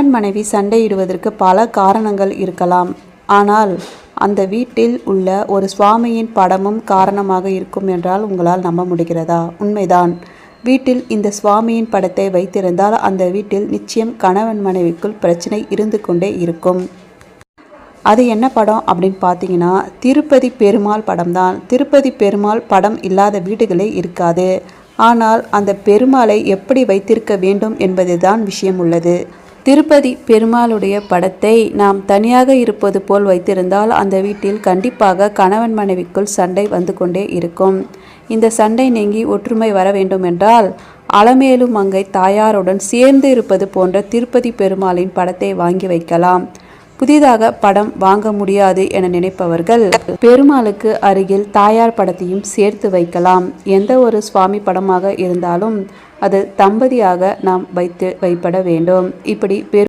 கணவன் மனைவி சண்டையிடுவதற்கு பல காரணங்கள் இருக்கலாம். ஆனால் அந்த வீட்டில் உள்ள ஒரு சுவாமியின் படமும் காரணமாக இருக்கும் என்றால் உங்களால் நம்ப முடிகிறதா? உண்மைதான். வீட்டில் இந்த சுவாமியின் படத்தை வைத்திருந்தால் அந்த வீட்டில் நிச்சயம் கணவன் மனைவிக்குள் பிரச்சனை இருந்து கொண்டே இருக்கும். அது என்ன படம் அப்படின்னு பார்த்தீங்கன்னா திருப்பதி பெருமாள் படம் தான் திருப்பதி பெருமாள் படம் இல்லாத வீடுகளே இருக்காது. ஆனால் அந்த பெருமாளை எப்படி வைத்திருக்க வேண்டும் என்பதுதான் விஷயம் உள்ளது. திருப்பதி பெருமாளுடைய படத்தை நாம் தனியாக இருப்பது போல் வைத்திருந்தால் அந்த வீட்டில் கண்டிப்பாக கணவன் மனைவிக்குள் சண்டை வந்து கொண்டே இருக்கும். இந்த சண்டை நீங்கி ஒற்றுமை வர வேண்டும் என்றால் அலமேலு மங்கை தாயாருடன் சேர்ந்து இருப்பது போன்ற திருப்பதி பெருமாளின் படத்தை வாங்கி வைக்கலாம். புதிதாக படம் வாங்க முடியாது என நினைப்பவர்கள் பெருமாளுக்கு அருகில் தாயார் படத்தையும் சேர்த்து வைக்கலாம். எந்த ஒரு சுவாமி படமாக இருந்தாலும் அது தம்பதியாக நாம் வைத்து வைப்பட வேண்டும். இப்படி பெரு